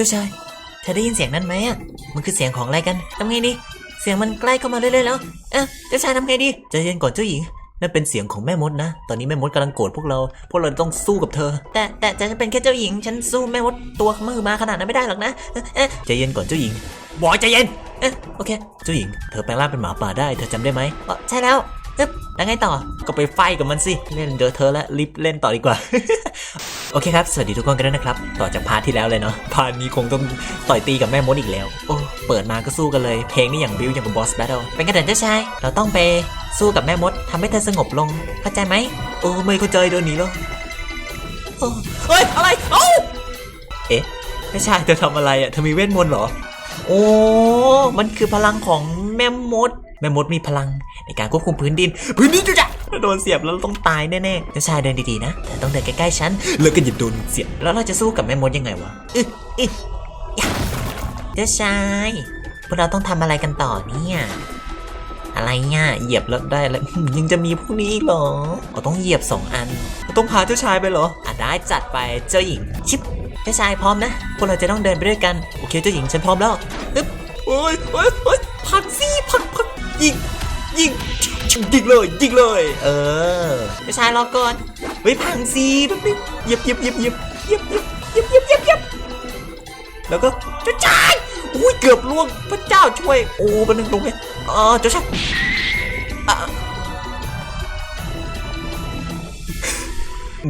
จ้าชาย เธอได้ยินเสียงนั้นไหมอะ มันคือเสียงของอะไรกันทำไงดี เสียงมันใกล้เข้ามาเรื่อยๆแล้ว เอ๊ะเจ้าชายทำไงดีใจเย็นก่อนเจ้าหญิง นั่นเป็นเสียงของแม่มดนะ ตอนนี้แม่มดกำลังโกรธพวกเรา พวกเราต้องสู้กับเธอ แต่แต่แต่ฉันเป็นแค่เจ้าหญิง ฉันสู้แม่มดตัวมือมาขนาดนั้นไม่ได้หรอกนะ เอ๊ะเอ๊ะใจเย็นก่อนเจ้าหญิงบอยใจเย็น เอ๊ะโอเค เจ้าหญิง เธอแปลงร่างเป็นหมาป่าได้ เธอจำได้ไหมอ๋อใช่แล้ว อึ๊บแล้วไงต่อก็ไปไฟกับมันสิ เล่นเดอเธอแล้วรีบเล่นต่อดีกว่า โอเคครับ สวัสดีทุกคนกันด้วยนะครับ ต่อจากพาร์ทที่แล้วเลยเนาะพาร์ทนี้คงต้องต่อยตีกับแม่มดอีกแล้ว โอ้ เปิดมาก็สู้กันเลย เพลงนี่อย่างบิวอย่างกับบอสแบทเทิลเป็นกระเด็นเจ้าชาย เราต้องไปสู้กับแม่มดทำให้เธอสงบลง เข้าใจไหมโอ้ไม่เข้าใจเดินหนีแล้วโอ้เฮ้ยอะไรเอ้าเอ๊ะเจ้าชายเธอทำอะไรอะเธอมีเวทมนต์เหรอ โอ้ มันคือพลังของแม่มด แม่มดมีพลัง ในการควบคุมพื้นดิน พื้นดินจุ๊จ้ะถ้าโดนเสียบแล้วเราต้องตายแน่ๆเจ้าชายเดินดีๆนะแต่ต้องเดินใกล้ๆฉันแล้วก็อย่าโดนเสียบแล้วเราจะสู้กับแม่มดยังไงวะอึอึยะเจ้าชายพวกเราต้องทำอะไรกันต่อเนี่ยอะไรเนี่ยเหยียบแล้วได้แล้วยังจะมีพวกนี้อีกเหรออ๋อต้องเหยียบสองอันต้องพาเจ้าชายไปเหรออะได้จัดไปเจ้าหญิงชิปเจ้าชายพร้อมนะพวกเราจะต้องเดินไปด้วยกันโอเคเจ้าหญิงฉันพร้อมแล้วฮึบโอ้ยโอ้ยโอ้ยพักสิพักพักยิง ยิงยิงเลยยิงเลย เออเจ้าชายรอก่อนเฮ้ยพังสิแป๊บนึงเหยียบเหยียบเหยียบเหยียบเหยียบเหยียบเหยียบเหยียบเหยียบแล้วก็เจ้าชายอุ้ยเกือบล่วงพระเจ้าช่วย โอ้เป็นหนึ่งลงเลยอ๋อเจ้าชายอะ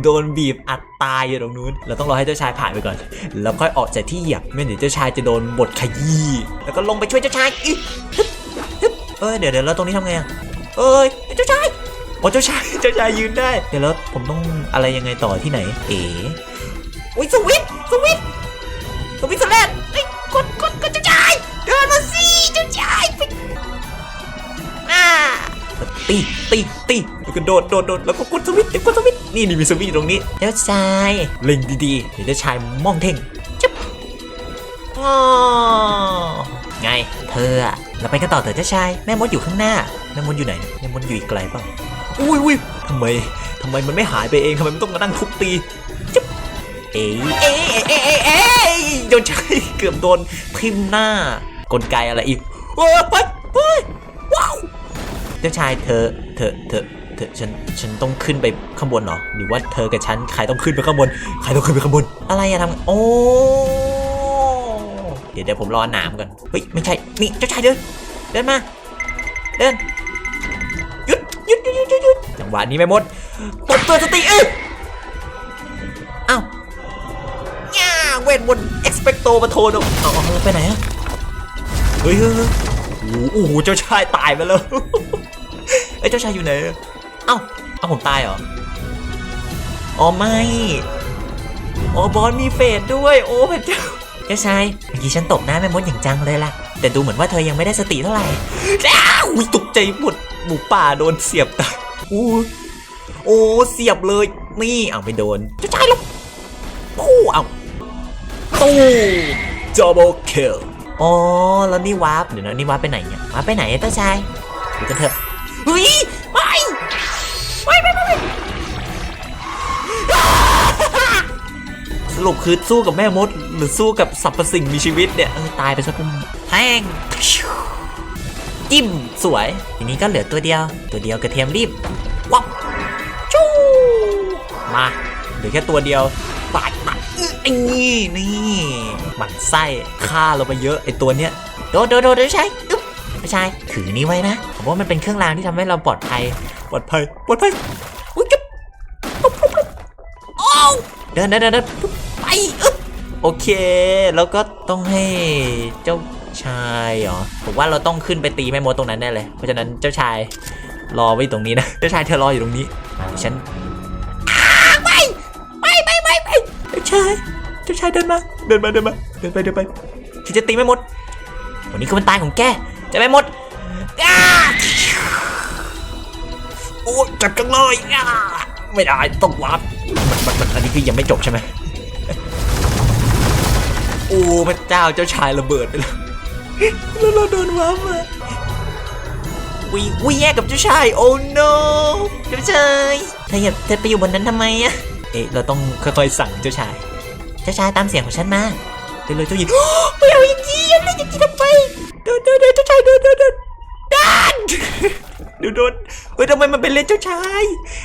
โดนบีบอัดตายอยู่ตรงนู้น เราต้องรอให้เจ้าชายผ่านไปก่อน แล้วค่อยออกจากที่เหยียบ ไม่งั้นเดี๋ยวเจ้าชายจะโดนบทขยี้ แล้วก็ลงไปช่วยเจ้าชายอีกฮึบฮึบ เอ้ยเดี๋ยวเดี๋ยวแล้วตรงนี้ทำไงอะเอ้ยเจ้าชายโอ้เจ้าชายเจ้าชายยืนได้ เดี๋ยวแล้วผมต้องอะไรยังไงต่อที่ไหน เอ๋อุ้ยสวิตช์สวิตช์สวิตช์สแลนด์เอ้ยกดกดกดเจ้าชายเดินมาสิเจ้าชายไปอ่าตีตีตีแล้วก็โดดโดดโดดแล้วก็กดสวิตช์เดี๋ยวกดสวิตช์นี่นี่มีสวิตช์อยู่ตรงนี้เจ้าชายเล็งดีๆเดี๋ยวเจ้าชายมองเท่งจับอ๋อ ไง เธออะเราไปกันต่อเถอะเจ้าชาย แม่มดอยู่ข้างหน้า แม่มดอยู่ไหน แม่มดอยู่อีกไกลเปล่าอุ้ยอุ้ยทำไมทำไมมันไม่หายไปเองทำไมมันต้องมานั่งทุบตีจับเอ้ยเอ้ยเอ้ยเอ้ยเอ้ยเจ้าชายเกือบโดนทิ่มหน้ากลไกอะไรอีกเฮ้ยเฮ้ยเฮ้ยว้าวเจ้าชายเธอเธอเธอเธอฉันฉันต้องขึ้นไปข้างบนเหรอหรือว่าเธอกับฉันใครต้องขึ้นไปข้างบนใครต้องขึ้นไปข้างบนอะไรอะทำโอ้ เดี๋ยวเดี๋ยวผมรอหนามก่อน เฮ้ย ไม่ใช่ นี่เจ้าชายเดิน เดินมา เดิน หยุดหยุดหยุดหยุดหยุดหยุดจังหวะนี้ไม่หมดตบตัวสติเอ้ยอ้าวย่าเวทมนต์ expecto มาโทนอาเอาเอาไปไหนอะเฮ้ยเฮ้ยโอ้โหเจ้าชายตายไปแล้วเอ้ยเจ้าชายอยู่ไหน เอ้า เอ้าผมตายเหรอ อ๋อไม่ อ๋อบอลมีเฟสด้วย โอ้พระเจ้า จ้าชายเมื่อกี้ฉันตบหน้าแม่มดอย่างจังเลยล่ะ แต่ดูเหมือนว่าเธอยังไม่ได้สติเท่าไหร่อ้าวอุ๊ยตกใจหมดหมูป่าโดนเสียบตาอู้โอ้เสียบเลยนี่เอาไม่โดนเจ้าชายลงปู้เอาตู้ double kill อ๋อแล้วนี่วาร์ปเดี๋ยวนะนี่วาร์ปไปไหนเนี่ยวาร์ปไปไหนเจ้าชายดูกันเถอะเฮ้ย รุปคือสู้กับแม่มด หรือสู้กับสรรพสิ่งมีชีวิตเนี่ยตายไปสักคนแทงจิ้มสวย ทีนี้ก็เหลือตัวเดียว ตัวเดียวกระเทียมรีบวับจู้มาเหลือแค่ตัวเดียวตายตายไอ้นี่นี่หมันไส้ฆ่าเราไปเยอะไอ้ตัวเนี้ยโดดโดดโดดเดี๋ยวใช่ไม่ใช่ถือนี้ไว้นะผมว่ามันเป็นเครื่องรางที่ทำให้เราปลอดภัยปลอดภัยปลอดภัยอุ้ยจุ๊บโอ้วเดินเดินเดินเดินปุ๊บ อึ๊บโอเค แล้วก็ต้องให้เจ้าชายเหรอผมว่าเราต้องขึ้นไปตีแม่มดตรงนั้นแน่เลย เพราะฉะนั้นเจ้าชายรอไว้ตรงนี้นะ เจ้าชายเธอรออยู่ตรงนี้เดี๋ยวฉันอ้าไปไปไปไปไปเจ้าชาย เจ้าชายเดินมา เดินมาเดินมา เดินไปเดินไป ฉันจะตีแม่มด วันนี้คือวันตายของแก จะแม่มดอ้าโอ้ยจับจังเลยอ่าไม่ได้ต้องวับมันมันมันอันนี้คือยังไม่จบใช่ไหม โอ้พระเจ้าเจ้าชายระเบิดไปแล้วแล้วเราโดนวับมาวิวิแยกกับเจ้าชายโอ้ no เจ้าชายเธออย่าเธอไปอยู่บนนั้นทำไมอะเอ๊ะเราต้องค่อยๆสั่งเจ้าชาย เจ้าชายตามเสียงของฉันมาเดินเลยเจ้าหญิงไม่เอาอย่างนี้อย่าเล่นอย่างนี้ทำไมเดินเดินเดินเจ้าชายเดินเดินเดินดินดี๋ยวโดนเฮ้ยทำไมมันเป็นเล่นเจ้าชาย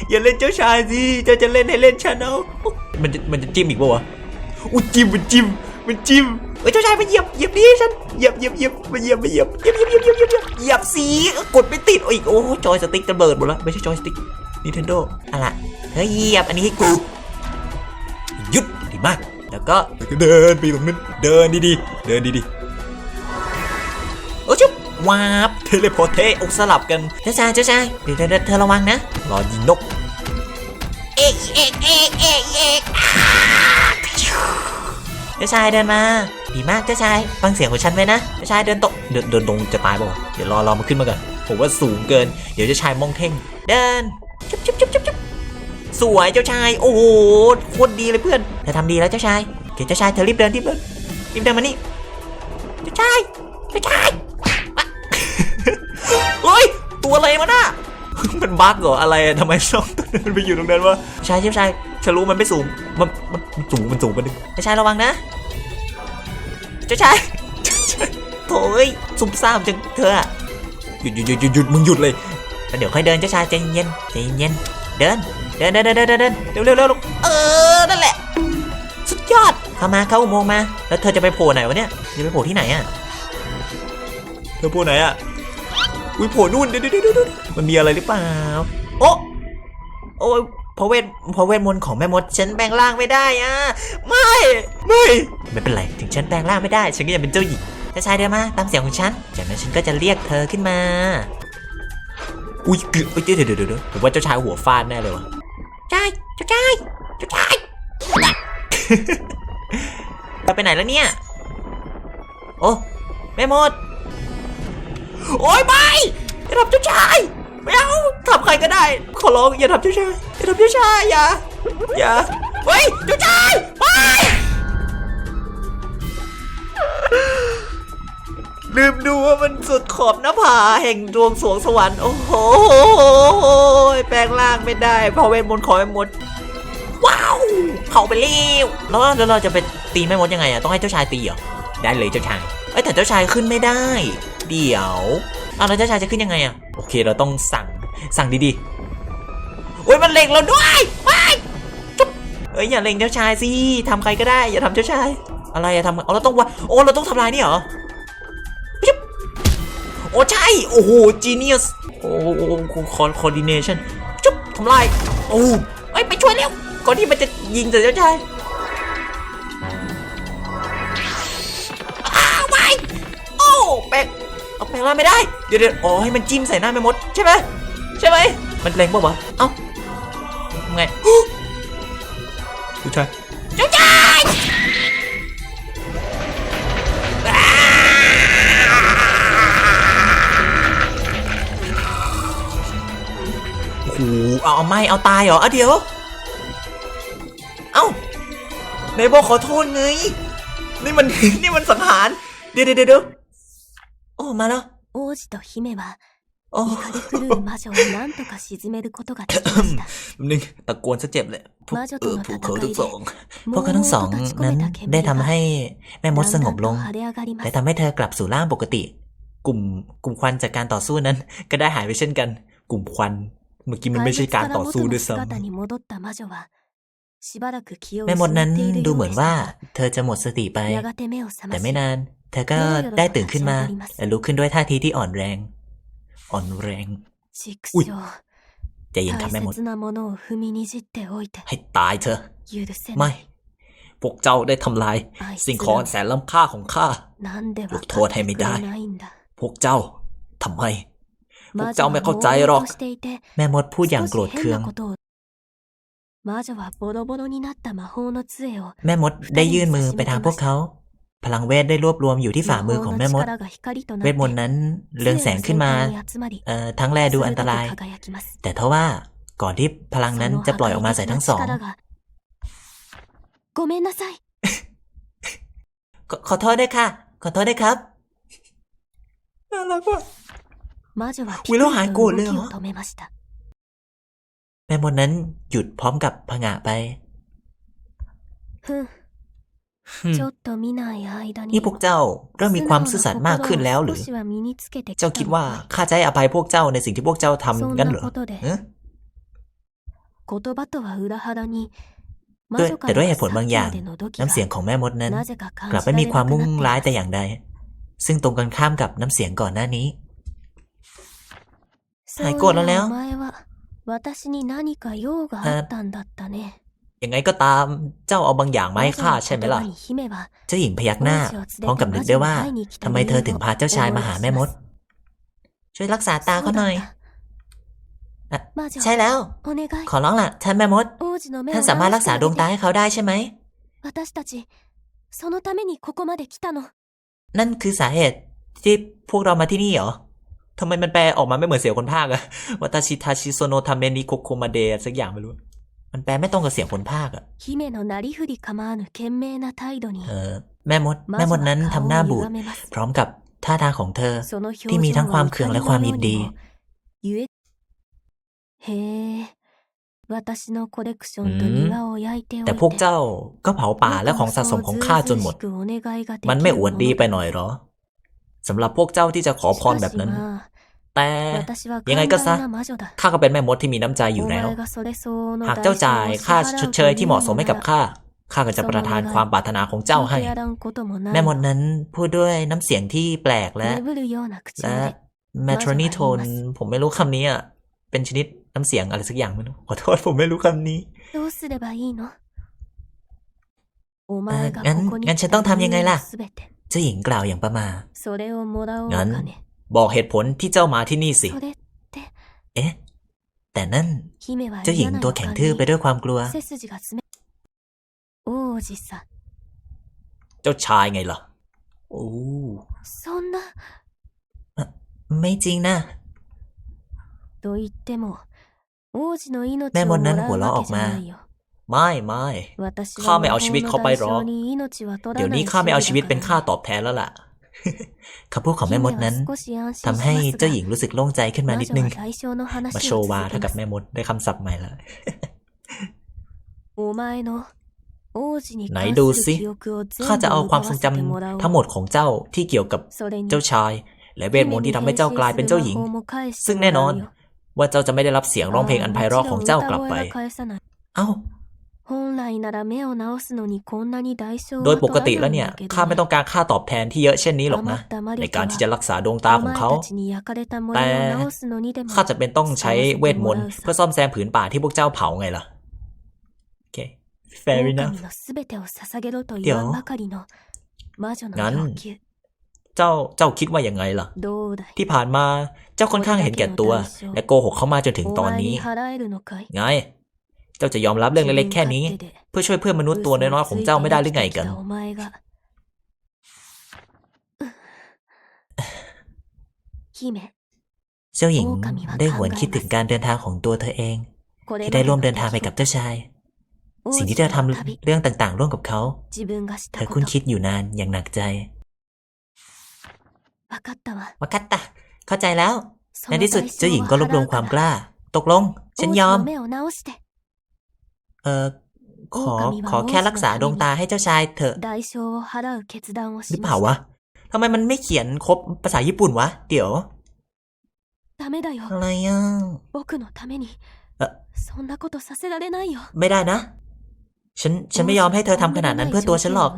อย่าเล่นเจ้าชายสิเจ้าจะเล่นให้เล่นฉันเอามันจะมันจะจิ้มอีกปะวะอุ้ยจิ้มมันจิ้ม มันจิ้มเฮ้ยเจ้าชายมาเหยียบเหยียบดิฉันเหยียบเหยียบเหยียบมาเหยียบมาเหยียบเหยียบเหยียบเหยียบเหยียบเหยียบเหยียบสีกดไม่ติดโอ้ยโอ้จอยสติ๊กระเบิดหมดแล้วไม่ใช่จอยสติ๊กนี่เทนโดอะล่ะเฮ้ยเหยียบอันนี้ให้กูหยุดดีมาก แล้วก็เดินไปตรงนั้นเดินดีๆเดินดีๆโอ้ชุบวาบเทเลพอร์เทอกสลับกันเจ้าชายเจ้าชายเดี๋ยวเธอระวังนะรอยิงนกเอกเอกเอกเอกเอก เจ้าชายเดินมา ดีมากเจ้าชาย ฟังเสียงของฉันไว้นะ เจ้าชายเดินตก เดินเดินตรงจะตายเปล่าวะเดี๋ยวรอรอมาขึ้นมาก่อน ผมว่าสูงเกิน เดี๋ยวเจ้าชายมองเท่ง เดินชุบชุบชุบชุบชุบสวยเจ้าชาย โอ้โห โคตรดีเลยเพื่อน เธอทำดีแล้วเจ้าชายเดี๋ยวเจ้าชายเธอรีบเดินรีบเดินรีบเดินมานี่ เจ้าชาย เจ้าชายอะเฮ้ย ตัวอะไรมาน่ะ มันบั๊กเหรออะไรอะทำไมช่องตัวนั้นไปอยู่ตรงนั้นวะชายเจ้าชายฉันรู้มันไม่สูงมันมันมันสูงมันสูงไปนึงเจ้าชายระวังนะเจ้าชายเจ้าชายโถ่เอ้ยซุ่มซ่ามจังเธออะหยุดหยุดหยุดหยุดหยุดมึงหยุดเลยแล้วเดี๋ยวค่อยเดินเจ้าชายใจเย็นใจเย็นเดินเดินเดินเดินเดินเดินเดินเร็วเร็วเร็วลงเออนั่นแหละ สุดยอดเข้ามาเข้าอุโมงค์มา แล้วเธอจะไปโผล่ไหนวะเนี่ยจะไปโผล่ที่ไหนอะเธอโผล่ไหนอะ อุ้ยโผล่นู่นเดี๋ยวเดี๋ยวเดี๋ยวเดี๋ยวมันมีอะไรหรือเปล่า โอ้โอ้ยพระเวทพระเวทมนต์ของแม่มดฉันแปลงร่างไม่ได้อะไม่ไม่ไม่เป็นไรถึงฉันแปลงร่างไม่ได้ ฉันก็ยังเป็นเจ้าหญิงเจ้าชายเดินมาตามเสียงของฉันจากนั้นฉันก็จะเรียกเธอขึ้นมา อุ้ยเกือบเอ้ยเดี๋ยวเดี๋ยวเดี๋ยวเดี๋ยวผมว่าเจ้าชายหัวฟาดแน่เลยวะชายเจ้าชายเจ้าชายเราไปไหนแล้วเนี่ย โอ้แม่มด โอ้ยไม่อย่าทำเจ้าชายไม่เอาทำใครก็ได้ ขอร้องอย่าทำเจ้าชายอย่าทำเจ้าชายอย่าอย่าเฮ้ยเจ้าชายไม่ลืมดูว่ามันสุดขอบหน้าผาแห่งดวงสวงสวรรค์โอ้โหแปลงร่างไม่ได้พราะเวทมนต์ขอแม่มด ว้าวเข้าไปเร็วแล้วแล้วเราจะไปตีแม่มดยังไงอะต้องให้เจ้าชายตีเหรอได้เลยเจ้าชายเอ้ยแต่เจ้าชายขึ้นไม่ได้ เดี๋ยวอ้าวแล้วเจ้าชายจะขึ้นยังไงอะโอเคเราต้องสั่งสั่งดีๆโอ้ยมันเล็งเราด้วยว้จุ๊บเอ้ยอย่าเล็งเจ้าชายสิทำใครก็ได้อย่าทำเจ้าชาย อะไรอะทำเอาเราต้องวะโอ้เราต้องทำลายนี่เหรอจุ๊บโอ้ใช่โอ้โห genius โอ้โหคอน coordination จุ๊บทำลายโอ้เอ้ยไปช่วยเร็วก่อนที่มันจะยิงใส่เจ้าชาย ลงร่างไม่ได้ เดี๋ยวเดี๋ยวอ๋อให้มันจิ้มใส่หน้าแม่มดใช่ไหมใช่ไหมมันแรงป่าวะ เอ้าทำไงจ้าชายจ้าชายโอ้โหเอาเอาไม่เอาตายเหรอเอาเดี๋ยว เอ้าไหนบอกขอโทษไงนี่มันนี่มันสังหาร เดี๋ยวเดี๋ยวเดี๋ยว โอ้ มาแล้ว 王子と姫は โอ้ イカで狂う魔女を何とか沈めることができました นึงตะโกนซะเจ็บเลยพวก มาจะตั เอ ว อ มา พวก ตะ เขา ไคร้ ทั้งสอง พ も วกเขาทั้งสอง 立ち込 นั้ め น た煙 ได้ทำ が ให้แม่มดสงบลง だんだんと晴れ上がりま และ す ทำให้เธอกลับสู่ร่างปกติ กลุ่มกลุ่มควันจากการต่อสู้นั้น ก็ได้หายไปเช่นกัน กลุ่มควัน เมื่อกี้มันไม่ใช่การต่อสู้ด้วยซ้ 怪物から元の姿に戻った魔女はしばらく気を ำแม่มดนั้น 失っている ดู よ เห う มื で อน し ว่า た เธอจะหมดสติไป やがて目を覚 แต่ ま ไม่ し นาน เธอก็ได้ตื่นขึ้นมาและลุกขึ้นด้วยท่าทีที่อ่อนแรง อ่อนแรงอุ้ยจเย็นครัแม่มดให้ตายเธอ ไม่ พวกเจ้าได้ทำลาย สิ่งของแสนล้ำค่าของข้ายกโทษให้ไม่ได้ พวกเจ้าทำไม พวกเจ้าไม่เข้าใจหรอก แม่มดพูดอย่างโกรธเคืองแม่มดได้ยื่นมือไปทางพวกเขา พลังเวทได้รวบรวมอยู่ที่ฝ่ามือของแม่มด เวทมนต์นั้นเรืองแสงขึ้นมา เอ่อ ทั้งแลดูอันตราย แต่ทว่าก่อนที่พลังนั้นจะปล่อยออกมาใส่ทั้งสองขอโทษด้วยค่ะ ขอโทษด้วยครับน่ารักว่ะวิโรหายโกรธเลยเหรอแม่มดนั้นหยุดพร้อมกับผงะไป นี่พวกเจ้าเริ่มมีความซื่อสัตย์มากขึ้นแล้วหรือ เจ้าคิดว่าข้าจะให้อภัยพวกเจ้าในสิ่งที่พวกเจ้าทำงั้นเหรอด้วยแต่ด้วยเหตุผลบางอย่าง น้ำเสียงของแม่มดนั้น กลับไม่มีความมุ่งร้ายแต่อย่างใด ซึ่งตรงกันข้ามกับน้ำเสียงก่อนหน้านี้ หายโกรธแล้วแล้ว ยังไงก็ตามเจ้าเอาบางอย่างมาให้ข้าใช่ไหมล่ะ เจ้าหญิงพยักหน้า พร้อมกับนึกได้ว่าทำไมเธอถึงพาเจ้าชายมาหาแม่มด ช่วยรักษาตาเขาหน่อย ใช่แล้ว ขอร้องล่ะ ท่านแม่มด ท่านสามารถรักษาดวงตาให้เขาได้ใช่ไหมนั่นคือสาเหตุที่พวกเรามาที่นี่เหรอทำไมมันแปลออกมาไม่เหมือนเสียงคนภาคอะวัตชิทาชิโซโนทาเมนิโคโคมาเดะสักอย่างไม่รู้ันแปลไม่ตรงกับเสียงคนภาคอะเออแม่มด แม่มดนั้นทำหน้าบูดพร้อมกับท่าทางของเธอ ที่มีทั้งความเคืองและความยินดีแต่พวกเจ้าก็เผาป่าและของสะสมของข้าจนหมด มันไม่อวดดีไปหน่อยหรอสำหรับพวกเจ้าที่จะขอพรแบบนั้น แต่ยังไงก็ซะข้าก็เป็นแม่มดที่มีน้ำใจอยู่แล้ว หากเจ้าจ่ายค่าชดเชยที่เหมาะสมให้กับข้าข้าก็จะประทานความปรารถนาของเจ้าให้ แม่มดนั้นพูดด้วยน้ำเสียงที่แปลกและและแมทรอนิโทนผมไม่รู้คำนี้อะเป็นชนิดน้ำเสียงอะไรสักอย่างไม่รู้ขอโทษผมไม่รู้คำนี้งั้นงั้นฉันต้องทำยังไงล่ะ เจ้าหญิงกล่าวอย่างประมางั้น บอกเหตุผลที่เจ้ามาที่นี่สิ เอ๊ะ แต่นั่น เจ้าหญิงตัวแข็งทื่อไปด้วยความกลัว เจ้าชายไงล่ะ โอ้ไม่จริงนะแม่มดนนั้นหัวเราะออกมา ไม่ไม่ข้าไม่เอาชีวิตเขาไปหรอก เดี๋ยวนี้ข้าไม่เอาชีวิตเป็นค่าตอบแทนแล้วล่ะ คำพูดของแม่มดนั้น ทำให้เจ้าหญิงรู้สึกโล่งใจขึ้นมานิดนึง มาโชวาเท่ากับแม่มดได้คำศัพท์ใหม่ละไหนดูสิข้าจะเอาความทรงจำทั้งหมดของเจ้าที่เกี่ยวกับเจ้าชาย และเวทมนต์ที่ทำให้เจ้ากลายเป็นเจ้าหญิง ซึ่งแน่นอนว่าเจ้าจะไม่ได้รับเสียงร้องเพลงอันไพเราะของเจ้ากลับไป เอ้า โดยปกติแล้วเนี่ยข้าไม่ต้องการค่าตอบแทนที่เยอะเช่นนี้หรอกนะ ในการที่จะรักษาดวงตาของเขา แต่ข้าจะเป็นต้องใช้เวทมนต์เพื่อซ่อมแซมผืนป่าที่พวกเจ้าเผาไงล่ะโอเค fair enough เดี๋ยวงั้นจ้าเจ้าคิดว่าอย่างไงล่ะ ที่ผ่านมาเจ้าค่อนข้างเห็นแก่ตัว และโกหกเข้ามาจนถึงตอนนี้ ไง เจ้าจะยอมรับเรื่องเล็กๆแค่นี้ เพื่อช่วยเพื่อนมนุษย์ตัวน้อยๆของเจ้าไม่ได้หรือไงกัน เจ้าหญิงได้หวนคิดถึงการเดินทางของตัวเธอเอง ที่ได้ร่วมเดินทางไปกับเจ้าชาย สิ่งที่เธอทำเรื่องต่างๆ ร่วมกับเขา เธอคุ้นคิดอยู่นานอย่างหนักใจวากัตตะเข้าใจแล้ว ในที่สุดเจ้าหญิงก็รวบรวมความกล้า ตกลง ฉันยอม เออขอขอแค่รักษาดวงตาให้เจ้าชายเถอะหรือเปล่าวะทำไมมันไม่เขียนครบภาษาญี่ปุ่นวะ เดี๋ยวอะไรอะไม่ได้นะ ฉันฉันไม่ยอมให้เธอทำขนาดนั้นเพื่อตัวฉันหรอก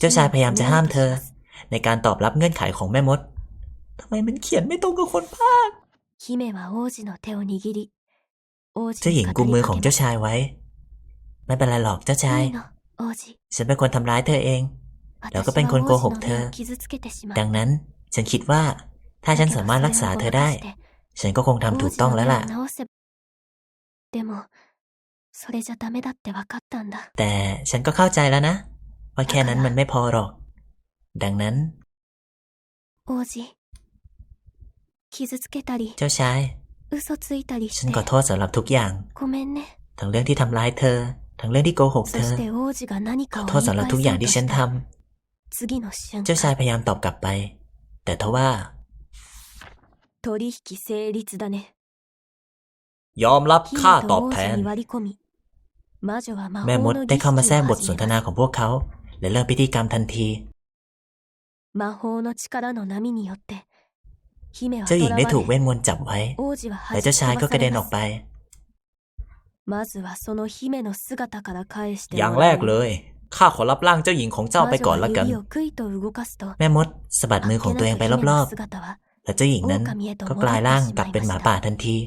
เจ้าชายพยายามจะห้ามเธอ ในการตอบรับเงื่อนไขของแม่มดทำไมมันเขียนไม่ตรงกับคนภาคเจ้าหญิงกุมมือของเจ้าชายไว้ ไม่เป็นไรหรอกเจ้าชาย ฉันเป็นคนทำร้ายเธอเอง แล้วก็เป็นคนโกหกเธอ ดังนั้น ฉันคิดว่า ถ้าฉันสามารถรักษาเธอได้ ฉันก็คงทำถูกต้องแล้วล่ะแต่ฉันก็เข้าใจแล้วนะ ว่าแค่นั้นมันไม่พอหรอก ดังนั้นเจ้าชายฉันขอโทษสำหรับทุกอย่าง ทั้งเรื่องที่ทำร้ายเธอ ทั้งเรื่องที่โกหกเธอขอโทษสำหรับทุกอย่างที่ฉันทำเจ้าชายพยายามตอบกลับไป แต่ทว่ายอมรับค่าตอบแทน แม่มดได้เข้ามาแทรกบทสนทนาของพวกเขา และเริ่มพิธีกรรมทันทีเจ้าหญิงได้ถูกเวทมนต์จับไว้ และเจ้าชายก็กระเด็นออกไป まずはその姫の姿から返して อย่างแรกเลย ข้าขอรับร่างเจ้าหญิงของเจ้าไปก่อนละกัน 魔女は指をクイと動かすと แม่มดสะบัดมือของตัวเองไปรอบ あっけなく姫の姿は ๆ และเจ้าหญิงนั้น 狼へと ก็ 戻 กลาย って ร่าง し กลั ま บ い เป็นห ま มา し ป่า た ทันที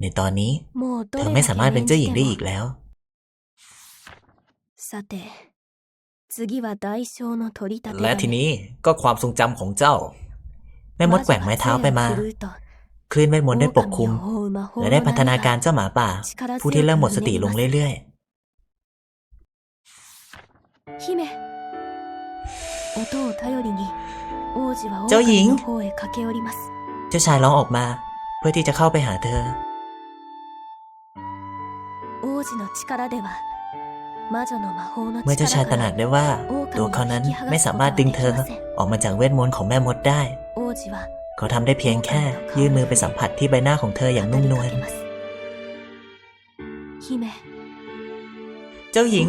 ในตอนนี้ もう เธ ど อ れ ไม่ だ สา け มารถเป็น 演 เจ้า じ หญิง て ได้ も อีกแล้ว さて次は大小の取り立て และทีนี้ก็ความทรงจำของเจ้า แม่มดแกว่งไม้เท้าไปมา คลื่นเวทมนต์ได้ปกคลุม และได้พัฒนาการเจ้าหมาป่า ผู้ที่เริ่มหมดสติลงเรื่อยๆ เจ้าหญิง เจ้าชายร้องออกมา เพื่อที่จะเข้าไปหาเธอเมื่อเจ้าชายตระหนักได้ว่า ตัวเขานั้นไม่สามารถดึงเธอออกมาจากเวทมนต์ของแม่มดได้ เขาทำได้เพียงแค่ยื่นมือไปสัมผัสที่ใบหน้าของเธออย่างนุ่มนวลเจ้าหญิง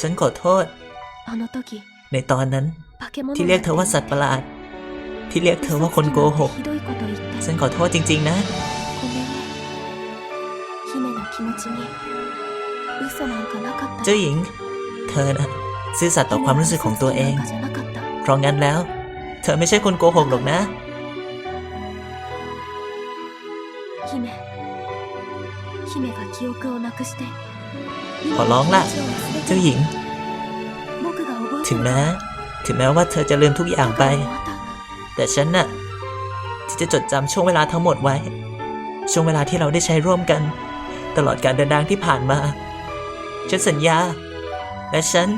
ฉันขอโทษ ในตอนนั้น ที่เรียกเธอว่าสัตว์ประหลาด ที่เรียกเธอว่าคนโกหก ฉันขอโทษจริง ๆ นะเจ้าหญิง เธอนะซื่อสัตย์ต่อความรู้สึกของตัวเอง เพราะงั้นแล้ว เธอไม่ใช่คนโกหกหรอกนะขอร้องล่ะ เจ้าหญิง ถึงแม้ ถึงแม้ว่าเธอจะลืมทุกอย่างไป แต่ฉันน่ะจะจดจำช่วงเวลาทั้งหมดไว้ ช่วงเวลาที่เราได้ใช้ร่วมกัน ตลอดการเดินทางที่ผ่านมา ฉันสัญญา และฉัน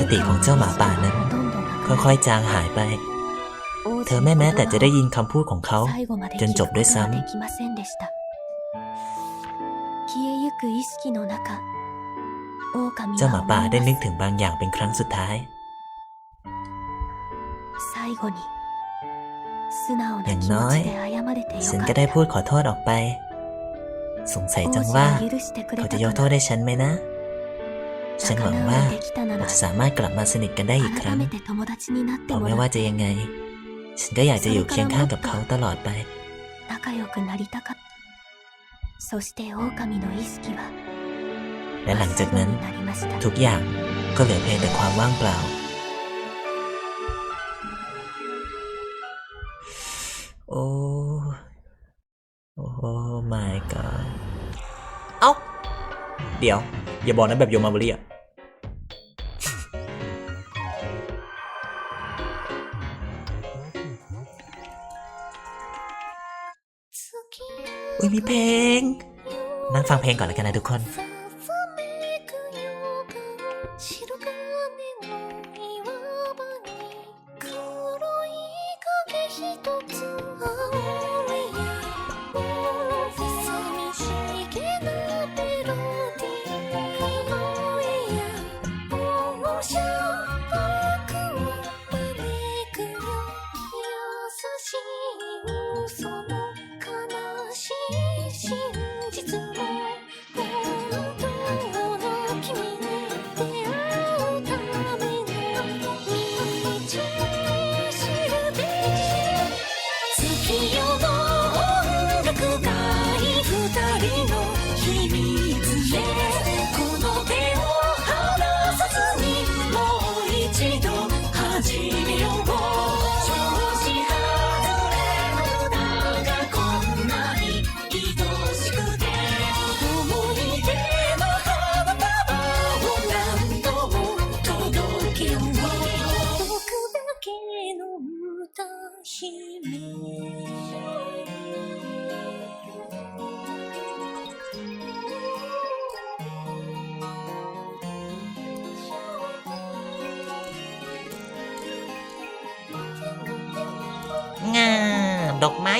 สติของเจ้าหมาป่านั้น ค่อยๆจางหายไป เธอไม่แม้แต่จะได้ยินคำพูดของเขา จนจบด้วยซ้ำเจ้าหมาป่าได้นึกถึงบางอย่างเป็นครั้งสุดท้ายอย่างน้อยฉันก็ได้พูดขอโทษออกไป สงสัยจังว่า เขาจะยกโทษให้ฉันไหมนะ ฉันหวังว่าเราจะสามารถกลับมาสนิทกันได้อีกครั้งเพรไม่ว่าจะยังไง ฉันก็อยากจะอยู่เคียงข้างกับเขาตลอดไปและหลังจากนั้น ทุกอย่างก็เหลือเพียงแต่ความว่างเปล่า โอ้โอ้ my god เอ้า เดี๋ยว อย่าบอกนะแบบโยมาบริอะ อุ้ยมีเพลง นั่งฟังเพลงก่อนแล้วกันนะทุกคน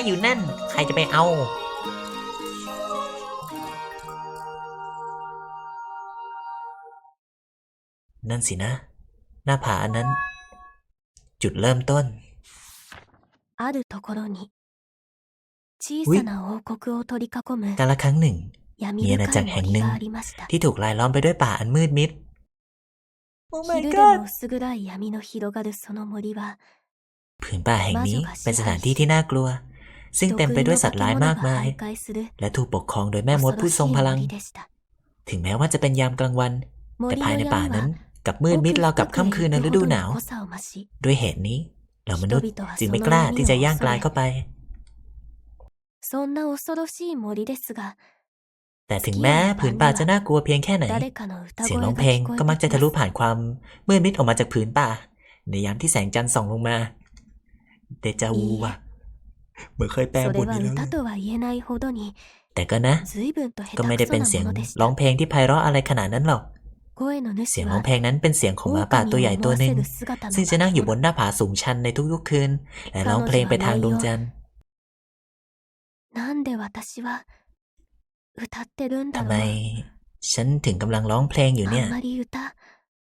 อกไม้อยู่นั่น ใครจะไปเอา นั่นสินะ หน้าผาอันนั้น จุดเริ่มต้น あるところに小ういさな王国を取り囲む กาละครั้งหนึ่ง 闇見えな深いちゃん変ね森がありました。 ที่ถูกลายล้อมไปด้วยป่าอันมืดมิด โอ้ my 昼で god も薄暗い闇の広がるその森は ผืนป่าแห่งนี้เป็นสถานที่ที่น่ากลัว ซึ่งเต็มไปด้วยสัตว์ร้ายมากมาย และถูกปกครองโดยแม่มดผู้ทรงพลัง ถึงแม้ว่าจะเป็นยามกลางวัน แต่ภายในป่านั้นกับมืดมิดเรากับค่ำคืนในฤดูหนาว ด้วยเหตุนี้เหล่ามนุษย์จึงไม่กล้าที่จะย่างกลายเข้าไปแต่ถึงแม้ผืนป่าจะน่ากลัวเพียงแค่ไหน เสียงร้องเพลงก็มักจะทะลุผ่านความมืดมิดออกมาจากผืนป่า ในยามที่แสงจันทร์ส่องลงมา เดจาวูวะ เหมือนเคยแปลบทนี้แล้วแต่ก็นะ ก็ไม่ได้เป็นเสียงร้องเพลงที่ไพเราะอะไรขนาดนั้นหรอก เสียงของเพลงนั้นเป็นเสียงของหมาป่าตัวใหญ่ตัวหนึ่งซึ่งจะนั่งอยู่บนหน้าผาสูงชันในทุกๆคืน และร้องเพลงไปทางดวงจันทร์ทำไม ฉันถึงกำลังร้องเพลงอยู่เนี่ย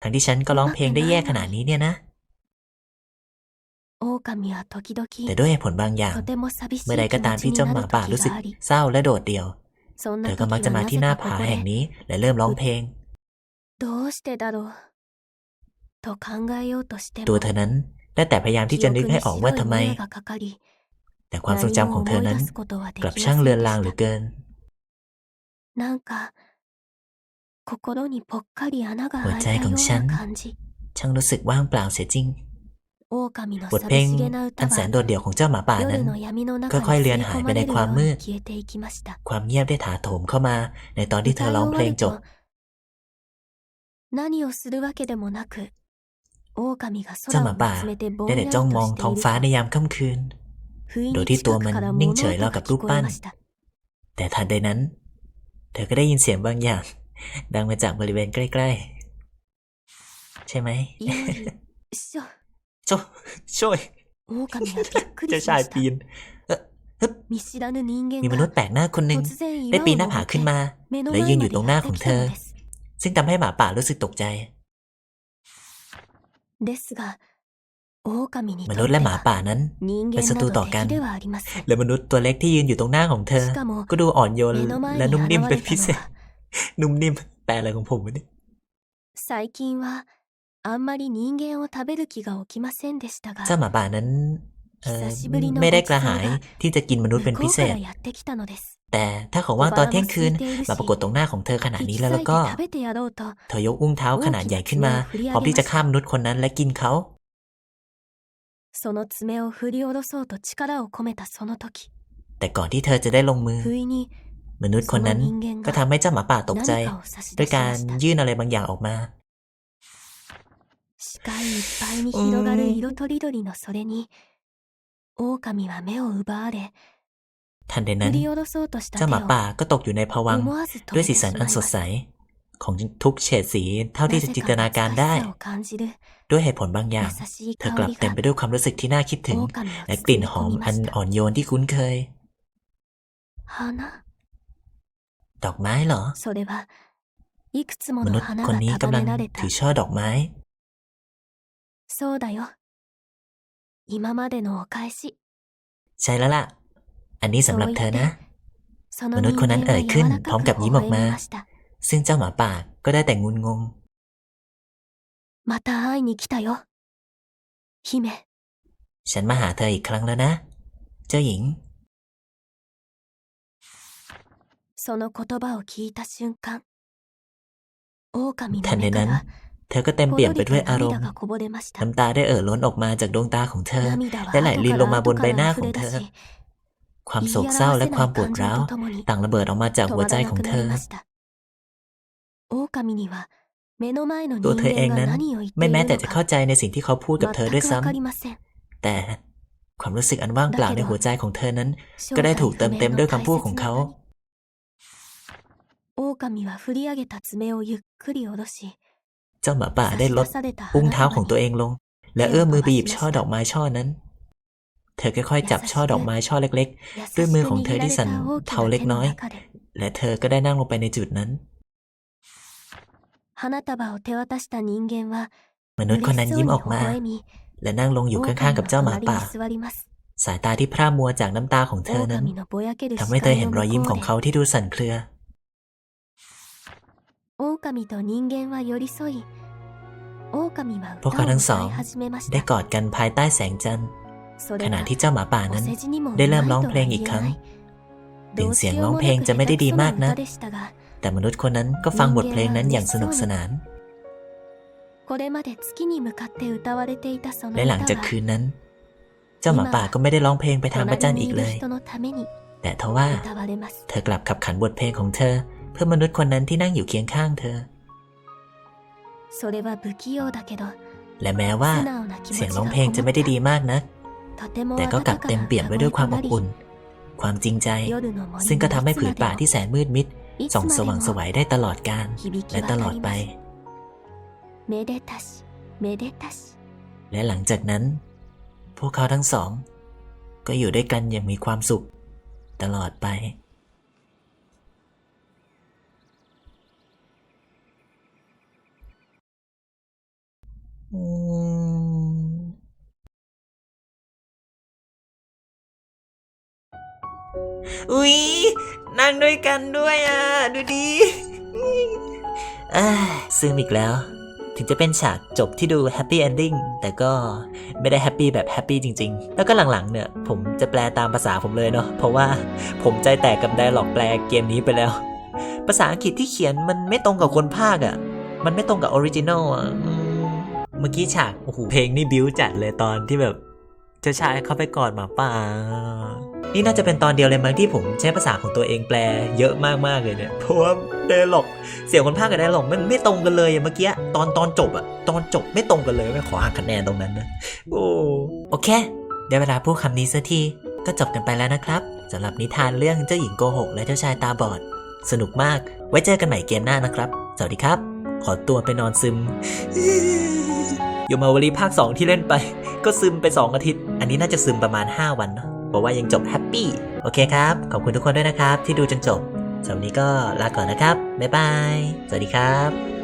ทั้งที่ฉันก็ร้องเพลงได้แย่ขนาดนี้เนี่ยนะ แต่ด้วยผลบางอย่าง เมื่อใดก็ตามที่เจ้าหมาป่ารู้สึกเศร้าและโดดเดี่ยว เธอก็มักจะมาที่หน้าผาแห่งนี้และเริ่มร้องเพลงตัวเธอนั้นได้แต่พยายามที่จะนึกให้ออกว่าทำไม แต่ความทรงจำของเธอนั้น กลับช่างเลือนลางเหลือเกินหัวใจของฉัน ช่างรู้สึกว่างเปล่าเสียจริง บทเพลงอันแสนโดดเดี่ยวของเจ้าหมาป่านั้นค่อยๆเลือนหายไปในความมืด ความเงียบได้ถาโถมเข้ามา ในตอนที่เธอร้องเพลงจบเจ้าหมาป่าได้แต่จ้องมองท้องฟ้าในยามค่ำคืน โดยที่ตัวมันนิ่งเฉยรอกับรูปปั้น แต่ทันใดนั้น เธอก็ได้ยินเสียงบางอย่าง ดังมาจากบริเวณใกล้ ๆ ใช่ไหม いよりしょ โจช่วย 狼はびっくり เจ้า し ชา ま ย した ปีนเอ่อ 見知らぬ人間 มีมนุษ が ย์แปลกหน้าคนหนึ่ง 突然 ได้ 岩を ปีนหน้า 登 ผา って ขึ้นมา 目の และ 前 ยืน ま อยู่ で ตรงห や น้า っ ข て อง き เธ た อ のです ซึ่งทำให้หมาป่ารู้สึกตกใจ ですが狼に ม と นุษ っ ย์ て และหมา は ป่านั้น 人 เป็น 間 ศั な ตรู ど ต่อกัน 敵ではありません และมนุษย์ตัวเล็กที่ยืนอยู่ตรงหน้าของเธอ しかも ก็ดูอ่อนโยน 目の前 และ に นุ่ม 現 นิ่มเป็น れ พิ た เศ の ษ は นุ่มนิ่ม แปลอะไรของผมวะเนี่ย 最近は あんまり人間を食べる気が起きませんでしたが เจ้าหมาป่านั้นเอ่อ 久しぶりの ไม่ได้ ご กระ ちそう หาย が ที่จะกินมนุษย์เป็น 向こ พิ う เศ か ษ らやってきたのです แต่ถ้าของว่างตอนเที่ยงคืน 小腹も空いているし มาปรากฏตรงหน้าของเธอขนาด 引 นี้ き แล้ว 裂 แล้ว いて ก็ 食べてやろうと เธอยกอุ้งเท้าขนาดใหญ่ขึ้นมา 大きな爪を振り上げました พร้อมที่จะฆ่ามนุษย์คนนั้นและกินเขา その爪を振り下ろそうと力を込めたその時 แต่ก่อนที่เธอจะได้ลงมือ 不意に มนุษย์คนนั้น その人間 ก็ が ทำให้เจ้าหมาป่าตกใจ 何かを差し ด้ 出 วย し กา ま ร した ยื่นอะไรบางอย่างออกมา 視界いっぱいに広がる色とりどりのそれに狼は目を奪われ ทันใดนั้ 振 น り下ろそうとした เจ้า 手 หมา を ป่าก็ตกอยู่ในภวังค์ 思わず止 ด้วย め สี てし สัน まい อั ま น す สดใส ของทุกเฉดสีเท่าที่จะ な จิ ぜ นต か นาการ 懐か ได้ しさを感じる ด้วยเหตุผลบางอย่าง 優しい เธอกลับ 香り เต็ม が ไปด้วยความรู้สึกที่น่าคิดถึง 狼を และ 包 กลิ่น み หอม 込みま อัน した อ่อนโยนที่คุ้นเคย 花 ดอกไม้เหรอ それはいくつも ม の นุษย์ 花 คน が นี้ 束 กำลัง ねられた ถือช่อดอกไม้ そうだよ今までのお返し ใช่แล้วล่ะ อันนี้สำหรับเธอนะ その มนุษย์คนนั้นเอ่ยขึ้น 人間は柔らかく พร้อมกับยิ้มออกมา 微笑みました ซึ่งเจ้าหมาป่าก็ได้แต่งุนงง また会いに来たよ姫 ฉันมาหาเธออีกครั้งแล้วนะ เจ้าหญิง その言葉を聞いた瞬間狼 ทั の นใด 目か นั้น ら เธอก็เต็ม ぽ เปี่ยม ろ ไป りと ด้วยอารม 涙 ณ์ がこぼれました น้ำตาได้เอ่อล้นออกมาจากดวงตาของเธอ 涙は และไหลลินลงมาบน 後 ใบ から หน้า 後 ของ から เธ 溢 อ れ出し ความ 言い โศกเศร้า 表 และ せ ควา ない มปวด 感情 ร้าว とともに ต่างระเบิดออกมาจาก 止 หัว ま ใจ らな ของ く เธ なり อ ました狼には目の前の ตัว 人 เธอเอง 間 นั้ が น 何を言って ไม่ い แม้ る แต่ の จะ か เข้าใจในสิ่งที่เขาพูดกับเธอด้วย 全く ซ้ำ わかりません แต่ความรู้สึกอันว่างเปล่า だけど ในหัวใจของเธอนั้น 正 ก็ได้ 体 ถูกเติม 不明 เต็ม の ด้วย 大 คำพูด 切 ของ な เขา 名に狼は振り上げた爪をゆっくり下ろし เจ้าหมาป่าได้ลดอุ้งเท้าของตัวเองลง และเอื้อมมือไปหยิบช่อดอกไม้ช่อนั้น เธอค่อยๆจับช่อดอกไม้ช่อเล็ก ๆ ด้วยมือของเธอที่สั่นเท้าเล็กน้อย และเธอก็ได้นั่งลงไปในจุดนั้นมนุษย์คนนั้นยิ้มออกมา และนั่งลงอยู่ข้างๆกับเจ้าหมาป่า สายตาที่พร่ามัวจากน้ำตาของเธอนั้นทำให้เธอเห็นรอยยิ้มของเขาที่ดูสั่นเครือ 狼と人間は寄り添い狼は พวก 歌 เขา を ทั้งสอ 歌 ง い始めまし ได้ た กอดกันภายใต้แสงจันทร์ そ ข れ ณะ は ที่เจ้าหมาป่า お นั้น 世辞にもうま ได้ い เริ่ม と ร้อง は เพลงอีก 言 ครั้ え ง ない ถึง どう เสีย し ง よ ร้อ う ง も เพลง なく จะไม่ได้ 下手 ดี くそ มาก な นะ 歌でしたが แต่มนุษย์คนนั้นก็ฟังบทเพลงนั้นอย่างสนุกสนาน これまで月に向かって歌われていたその และ 歌 หลังจาก は คืนนั้น เจ้าหมาป่าก็ไม่ได้ร้องเพลงไปทางพระจันทร์ 隣 อีก にい เล る ย 人のために แต่ทว่า 歌われます เธอกลับขับขันบทเพลงของเธอ เ พื่อมนุษย์คนนั้นที่นั่งอยู่เคียงข้างเธอและแม้ว่า เสียงร้องเพลงจะไม่ได้ดีมากนะแต่ก็กลับเต็มเปี่ยมไปด้วยความอบอุ่น ความจริงใจ ซึ่งก็ทำให้ผืนป่าที่แสนมืดมิดส่องสว่างสวัยได้ตลอดการและตลอดไปและหลังจากนั้น พวกเขาทั้งสอง ก็อยู่ด้วยกันอย่างมีความสุข ตลอดไป อุ๊ย นั่งด้วยกันด้วยอะ ดูดีอ่าซึมอีกแล้ว ถึงจะเป็นฉากจบที่ดูแฮปปี้เอนดิ้งแต่ก็ไม่ได้แฮปปี้แบบแฮปปี้จริง ๆ แล้วก็หลังๆเนี่ย ผมจะแปลตามภาษาผมเลยเนาะเพราะว่าผมใจแตกกับไดร์ล็อกแปลเกมนี้ไปแล้ว ภาษาอังกฤษที่เขียนมันไม่ตรงกับคนภาคอะ่ะ มันไม่ตรงกับออริจินอลอะ เมื่อกี้ฉากโอ้โหเพลงนี่บิวจัดเลยตอนที่แบบเจ้าชายเข้าไปกอดหมาป่า นี่น่าจะเป็นตอนเดียวเลยมั้งที่ผมใช้ภาษาของตัวเองแปล เยอะมากๆเลยเนี่ยเพราะว่าไดร์ล็อกเสียงคนภาคกับไดร์ล็อกมันไม่ตรงกันเลยเมื่อกี้ตอนตอนจบอะตอนจบไม่ตรงกันเลยไม่ขอหักคะแนนตรงนั้นนะโอ้โอเคได้เวลาพูดคำนี้สักทีก็จบกันไปแล้วนะครับสำหรับนิทานเรื่องเจ้าหญิงโกหกและเจ้าชายตาบอด สนุกมากไว้เจอกันใหม่เกมหน้านะครับ สวัสดีครับ ขอตัวไปนอนซึม ยมาวลีภาค 2 ที่เล่นไป ก็ซึมไป 2 อาทิตย์ อันนี้น่าจะซึมประมาณ 5 วันเนาะบอกว่ายังจบแฮปปี้โอเคครับ ขอบคุณทุกคนด้วยนะครับ ที่ดูจนจบสำหรับวันนี้ก็ลาก่อนนะครับ บ๊ายบาย สวัสดีครับ